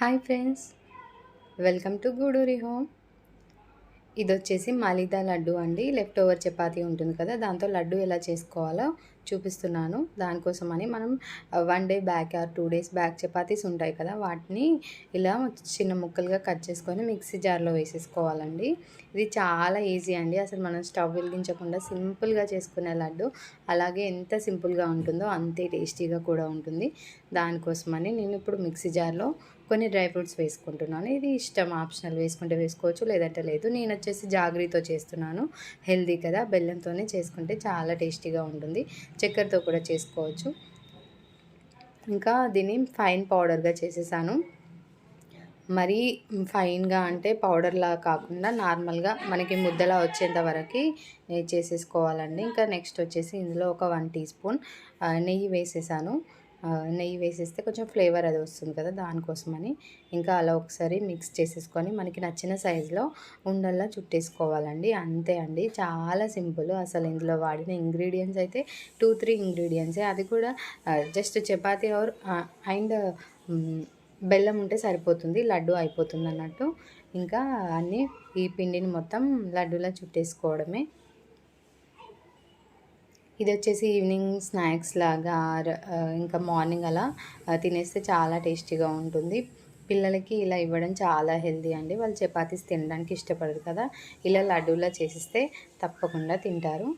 Hi friends. Welcome to Guduri home. ఇది వచ్చేసి మాలిదా లడ్డు అండి. లెఫ్ట్ ఓవర్ చపాతీ ఉంటుంది కదా దాంతో లడ్డు ఎలా చేసుకోవాలో చూపిస్తున్నాను. దానికోసమని మనం one day back or two days back chapatis ఉంటాయి కదా వాటిని ఇలా చిన్న ముక్కలుగా కట్ చేసుకొని మిక్సీ జార్లో వేసేసుకోవాలండి. ఇది చాలా ఈజీ అండి. అసలు మనం స్టవ్ వెలిగించకుండా సింపుల్గా చేసుకునే లడ్డు అలాగే ఎంత సింపుల్గా ఉంటుందో అంతే టేస్టీగా కూడా ఉంటుంది. దానికోసమని నేను ఇప్పుడు మిక్సీ జార్లో కొన్ని డ్రై ఫ్రూట్స్ వేసుకుంటున్నాను. ఇది ఇష్టం ఆప్షనల్ వేసుకుంటే వేసుకోవచ్చు లేదంటే లేదు. నేను వచ్చేసి జాగ్రీతో చేస్తున్నాను. హెల్దీ కదా బెల్లంతోనే చేసుకుంటే చాలా టేస్టీగా ఉంటుంది. చక్కెరతో కూడా చేసుకోవచ్చు. ఇంకా దీన్ని ఫైన్ పౌడర్గా చేసేసాను. మరీ ఫైన్గా అంటే పౌడర్లా కాకుండా నార్మల్గా మనకి ముద్దలా వచ్చేంత వరకు చేసేసుకోవాలండి. ఇంకా నెక్స్ట్ వచ్చేసి ఇందులో ఒక వన్ టీ స్పూన్ నెయ్యి వేసేసాను. నెయ్యి వేసేస్తే కొంచెం ఫ్లేవర్ అది వస్తుంది కదా దానికోసమని. ఇంకా అలా ఒకసారి మిక్స్ చేసేసుకొని మనకి నచ్చిన సైజులో ఉండల్లా చుట్టేసుకోవాలండి. అంతే అండి. చాలా సింపుల్. అసలు ఇందులో వాడిన ఇంగ్రీడియంట్స్ అయితే టూ త్రీ ఇంగ్రీడియంట్సే. అది కూడా జస్ట్ చపాతీ ఆర్ అండ్ బెల్లం ఉంటే సరిపోతుంది. లడ్డు అయిపోతుంది అన్నట్టు. ఇంకా అన్నీ ఈ పిండిని మొత్తం లడ్డూలా చుట్టేసుకోవడమే. ఇది వచ్చేసి ఈవినింగ్ స్నాక్స్ లాగా ఇంకా మార్నింగ్ అలా తినేస్తే చాలా టేస్టీగా ఉంటుంది. పిల్లలకి ఇలా ఇవ్వడం చాలా హెల్దీ అండి. వాళ్ళు చపాతీస్ తినడానికి ఇష్టపడరు కదా. ఇలా లడ్డూలా చేసిస్తే తప్పకుండా తింటారు.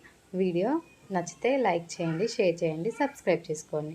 వీడియో నచ్చితే లైక్ చేయండి షేర్ చేయండి సబ్స్క్రైబ్ చేసుకోండి.